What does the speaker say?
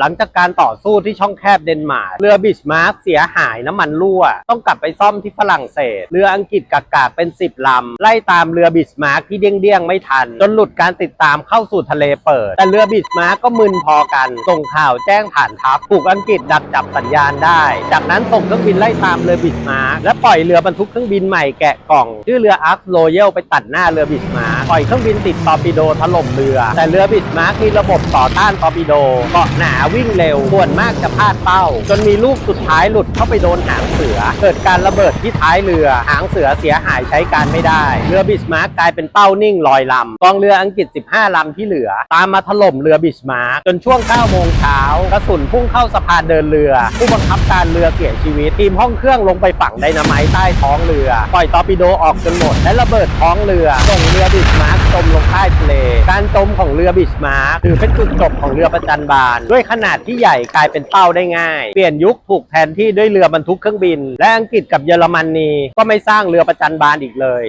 หลังจากการต่อสู้ที่ช่องแคบเดนมาร์กเรือบิชมาร์กเสียหายน้ำมันรั่ว ต้องกลับไปซ่อมที่ฝรั่งเศส เรืออังกฤษกากากเป็น 10 ลำ ไล่ตามเรือบิชมาร์กที่เดี้ยงๆ ไม่ทัน จนหลุดการติดตามเข้าสู่ทะเลเปิด แต่เรือบิชมาร์กก็มึนพอกันส่งข่าวแจ้งผ่านทัพถูกอังกฤษดักจับสัญญาณได้ จากนั้นส่งเครื่องบินไล่ตามเรือบิชมาร์ก และปล่อยเรือบรรทุกเครื่องบินใหม่แกะกล่อง ชื่อเรืออาร์คโรเยลไปตัดหน้าเรือบิชมาร์กปล่อยเครื่องบินติดตอร์ปิโดถล่มเรือ แต่เรือบิชมาร์กมีระบบต่อต้านตอร์ปิโดเกาะหนาวิ่งเร็วส่วนมากจะพลาดเป้า จนมีลูกสุดท้ายหลุดเข้าไปโดนหางเสือ เกิดการระเบิดที่ท้ายเรือ หางเสือเสียหายใช้การไม่ได้ เรือบิชมาร์กกลายเป็นเป้านิ่งลอยลำกองเรืออังกฤษ 15 ลำที่เหลือ ตามมาถล่มเรือบิชมาร์กจนช่วง9โมงเช้ากระสุนพุ่งเข้าสะพานเดินเรือ ผู้บังคับการเรือเสียชีวิตทีมห้องเครื่องลงไปฝังไดนาไมต์ใต้ท้องเรือ ปล่อยตอร์ปิโดออกจนหมด และระเบิดท้องเรือ ส่งเรือบิชมาร์กจมลงใต้ทะเล การจมของเรือบิชมาร์กถือเป็นจุดจบของเรือประจันบาน ด้วยขนาดที่ใหญ่กลายเป็นเป้าได้ง่าย เปลี่ยนยุคถูกแทนที่ด้วยเรือบรรทุกเครื่องบิน และอังกฤษกับเยอรมนีก็ไม่สร้างเรือประจันบานอีกเลย